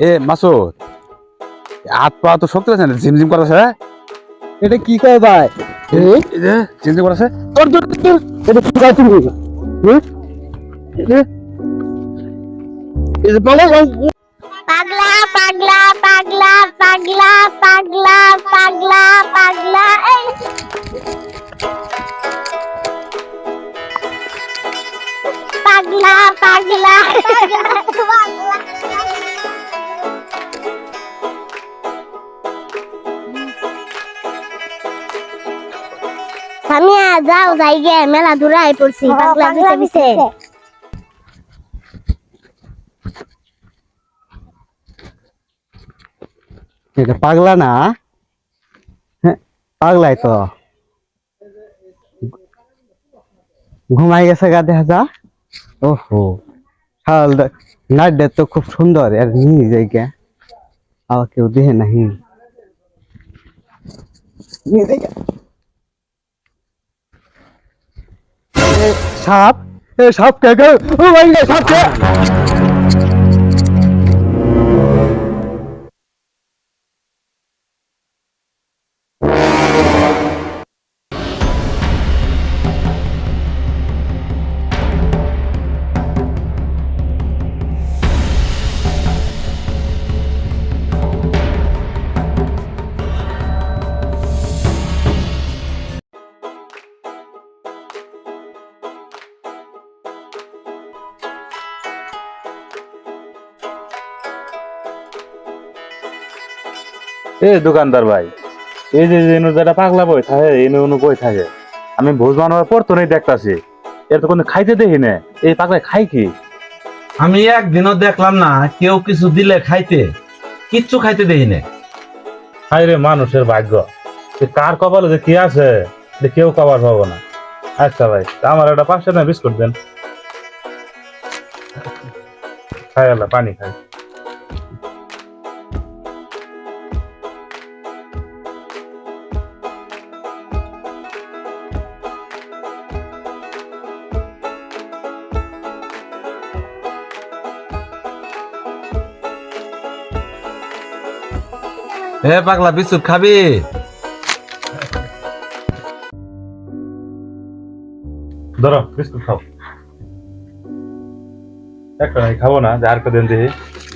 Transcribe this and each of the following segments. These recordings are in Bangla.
এ মাসুদ হাত পা তো শক্তি আছে না? ঝিমঝিম করেছে এটা কি কয় ভাই? ঝিমঝিম করেছে তোর তোর তোর এটা কি কয় তুমি? পাগলা পাগলা পাগলা পাগলা পাগলা পাগলা পাগলা পাগলা। পাগলা সামিয়া যাও যাই গে মেলা দূরাই পড়ছি পাগলা পিছে পিছে এটা পাগলা না? হ্যাঁ, পাগলাই তো। ঘুমাই গেছে গা দেখা যা ওহো। হাল নাইট তো খুব সুন্দর আর নিয়ে যাই গে আবার কেউ দেহে নাহি। সাপ সাপ কে ও ভাই সাপ কে এই দোকানদার ভাই এই যে ইনু যেটা পাগলা বই থাকে ইনু উনু বই থাকে আমি ভোজ বানাবার পর তো নেই দেখতাছি। এর তো কোনো খাইতে দেখি না। এই পাগলা খাই কি? আমি একদিনও দেখলাম না কেউ কিছু দিলে খাইতে কিচ্ছু খাইতে দেই না। হাই রে মানুষের ভাগ্য। যে কার কপালে যে কি আছে যে কেউ কবার পাবো না। আচ্ছা ভাই আমার একটা পাঁচশো টাকা বিস্কুট দেন। খাই আল্লাহ পানি খাই। হে পাগলা বিস্কুট খাবি? ধরো, বিস্কুট খাও। একটা নাই খাব না আর কদিন দেখি।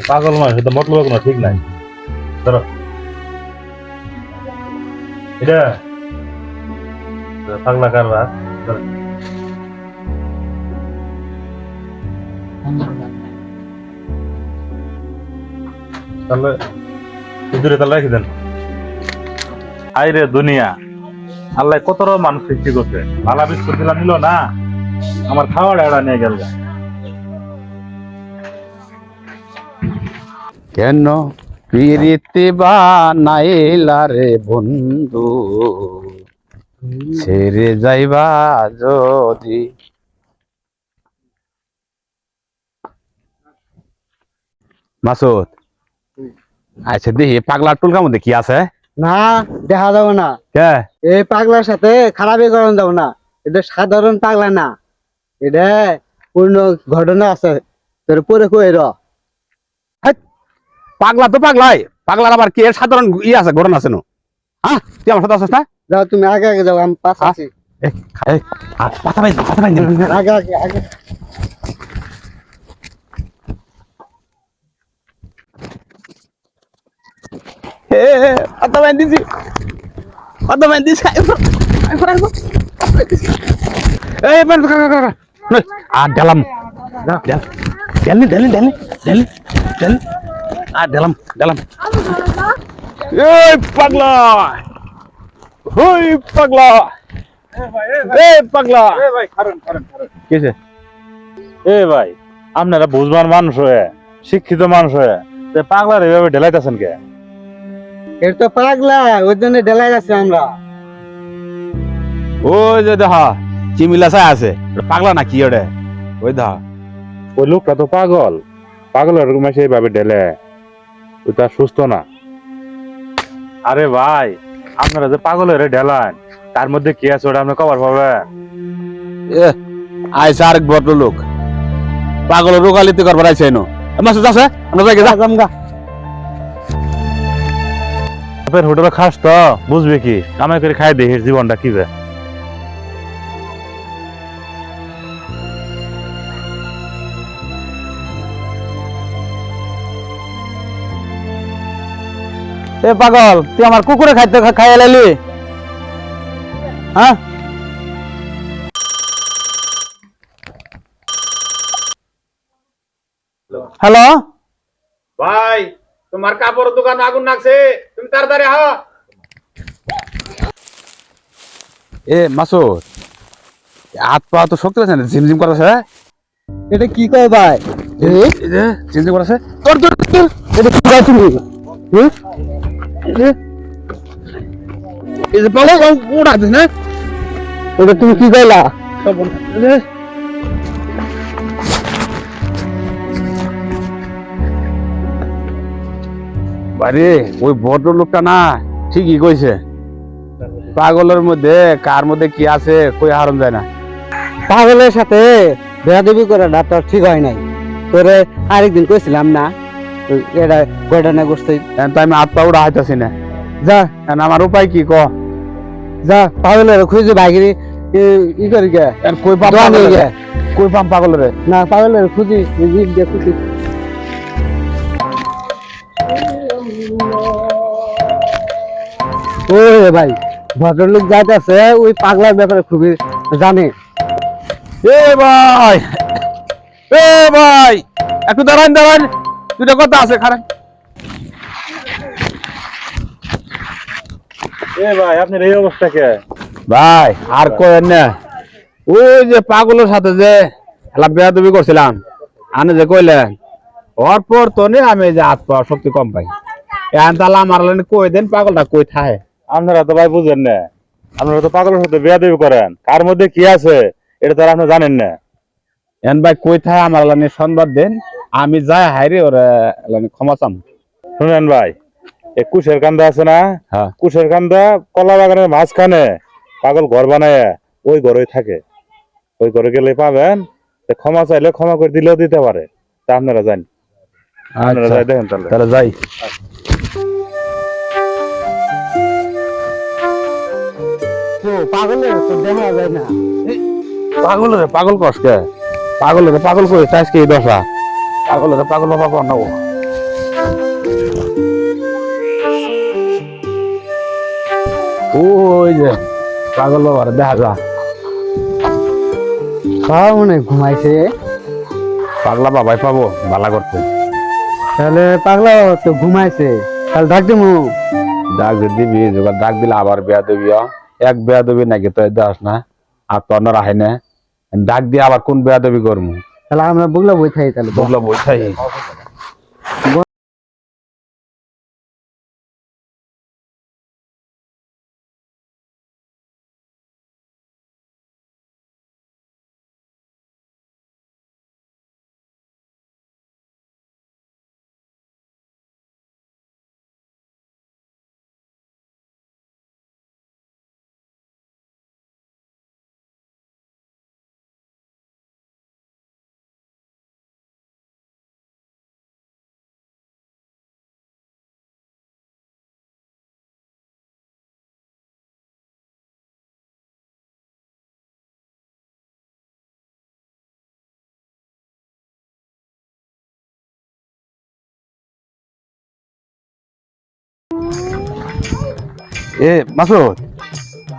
পাগল নয় সেটা মতলব কোনো ঠিক নাই। ধরো। এটা পাগলা কারবার। তাহলে দূরে তাহলে রেখে দেন। হাই রে দুনিয়া, আল্লাহ কত রকম মানুষ সৃষ্টি করছে। ভালা বিস্কুট দিলাম নিল না, আমার খাওয়ার এড়া নিয়ে গেল। কেন পিরিতে বানাইলা রে বন্ধু? ছেড়ে যাইবা যদি। মাসুদ আচ্ছা দেখি পাগলার টুলকার মধ্যে কি আছে? না দেখা যাবে না। এই পাগলার সাথে খারাপই করান যাব না। এটা সাধারণ পাগলা না। এটা পূর্ণ ঘটনা আছে। তোর পরে কই র? পাগলা তো পাগলাই। পাগলার আবার কি এর সাধারণ ই আছে ঘটনা আছে নো? হ্যাঁ তুই আমার সাথে আসছিস না? যাও তুমি আগে আগে যাও আমি পাশ আছি এ, এ, আর পাতা পাই পাতা পাই আগে আগে আগে এ পাতা পাই দিছি পাতা পাই দিছি আইফোন আইফোন এই পান কা কা কা আর ডালাম ডালি ডালি ডালি ডালি ডালি আর ডালাম ডালাম এই পাগলা ওই পাগলা এই পাগলা কেছে এ ভাই আপনারা বুঝবার মানুষ হয়ে শিক্ষিত মানুষ হয়ে পাগলার এভাবে ঢেলাইতেছেন কে? এর তো পাগলা ওই জন্য ডেলাই আছে আমরা। ওই যে দেখা চিমিলা চাই আছে। পাগলা না কি ওটা? ওই দেখা ওই লোকটা তো পাগল। পাগল এরকম এসে এইভাবে ঢেলে ওই তার সুস্থ না। আরে ভাই আপনারা যে পাগল হয়ে ঢেলান তার মধ্যে কি আছে ওটা আপনি কবার পাবে এ আইসা আরেক ভদ্র লোক পাগল রোগালিতে করবার আইসা এনো। মাসুদ আছে? আমরা যাই যা। জামগা বাপের হোটেলে খাস তো বুঝবি কি? কামাই করে খাই দেখিস জীবনটা কি বে এ পাগল তুই আমার কুকুরে খাইতে খাইয়া লাইলি? হ্যাঁ? হ্যালো? ভাই তোমার কাপড়ের দোকান আগুন লাগছে তুমি তাড়াতাড়ি আহ। এ মাসুদ হাত পা তো শক্তি আছে না? ঝিমঝিম করতেছে এটা কি কয় ভাই? এই যে ঝিমঝিম করতেছে। তোর তোর তোর। এটা কি কয় তুমি? এই যে পাগল উড়া দিস না? এটা তুমি কি কইলা? বাড়ি ওই ভদ্র লোকটা না ঠিকই কইছে। পাগলের মধ্যে কার মধ্যে কি আছে কই হারন যায় না। পাগলের সাথে বেয়াদবি করে ডাক্তার ঠিক হয় নাই। তোরে আরেকদিন কইছিলাম না এটা কয়টা না তো আমি হাত পা উড়া হাইতাছি না। যা। এখন আমার উপায় কি ক? যা পাগলের খুঁজে বাইরে ই করি গে কই পাম পাগলের? কই পাম পাগলের? না পাগলের খুঁজি খুঁজি ওই ভাই ভদ্রলোক যাইতেছে ওই পাগলার ব্যাপারে খুবই জানে। এ ভাই এ ভাই একটু দাঁড়ান দাঁড়ান দুটা কথা আছে খারাপ এ ভাই আপনার এই অবস্থা কে? ভাই আর কয়েন না ওই যে পাগলের সাথে যে খেলা বেয়াদবি করছিলাম আনে যে কইলেন ওর পর তো আমি যে হাত পাওয়ার শক্তি কম পাই। এখন তাহলে আমার কই দেন পাগলটা কই থায়? আপনারা তো ভাই বুঝেন না। আপনারা তো পাগলের সাথে বেয়াদবি করেন। কার মধ্যে কি আছে এটা তো আর আপনি জানেন না। এন ভাই কই আমার লাগে সংবাদ দেন? আমি যাই হাইরে ওরা লাগে ক্ষমা চাম। শুনেন ভাই এই কুশের কান্দা আছে না? হ্যাঁ। কুশের কান্দা কলা বাগানের মাঝখানে পাগল ঘর বানায় ওই ঘরেই থাকে। ওই ঘরে গেলে পাবেন ক্ষমা চাইলে ক্ষমা করে দিলেও দিতে পারে। তা আপনারা জান আপনারা আচ্ছা। যাই দেখেন তাহলে। তাহলে যাই। তো পাগলের তো দেখা যায় না। পাগলের পাগল পাগলের পাগল করে চাইস কি এই দশা? পাগলের পাগল বাবা কর নেব ওই যে পাগল বাবার দেখা যা খাওয়া মনে ঘুমাইছে। পাগলা বাবাই পাবো ভালা করতে। তাহলে পাগলা বাবা তো ঘুমাইছে। তাহলে ডাক দিমু। ডাক দিবি ডাক দিলে আবার বিয়া দিবি এক বেয়া দিবি নাকি তো দাস না? আর তো অন্য রাহে না? ডাক দিয়ে আবার কোন বেয়া দিবি করব তাহলে আমরা বুগলা বই থাকি তাহলে। বগলা বইছাই এ মাসুদ।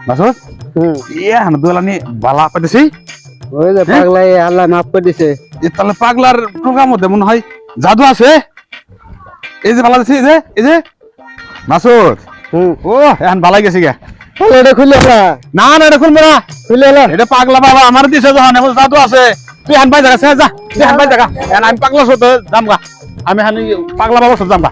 মাসুদ? ইয়ে হান দুলানি বালা পাইতেছি ওই যে পাগলাই আল্লাহ মাফ করে দিছে। এ তাহলে পাগলার প্রোগ্রাম মধ্যে মনে হয় জাদু আছে? এই যে বালা দিছি এই যে এই যে। মাসুদ। ও এখন বালাই গেছি গে এটা খুলে না? না এটা খুলবে না। খুলে এটা পাগলা বাবা আমার দিছে যখন এখন জাদু আছে। তুই হান পাই জায়গা সে যা তুই হান পাই জায়গা এখন আমি পাগলা সাথে যাম গা। আমি হানি পাগলা বাবার সাথে যাম গা।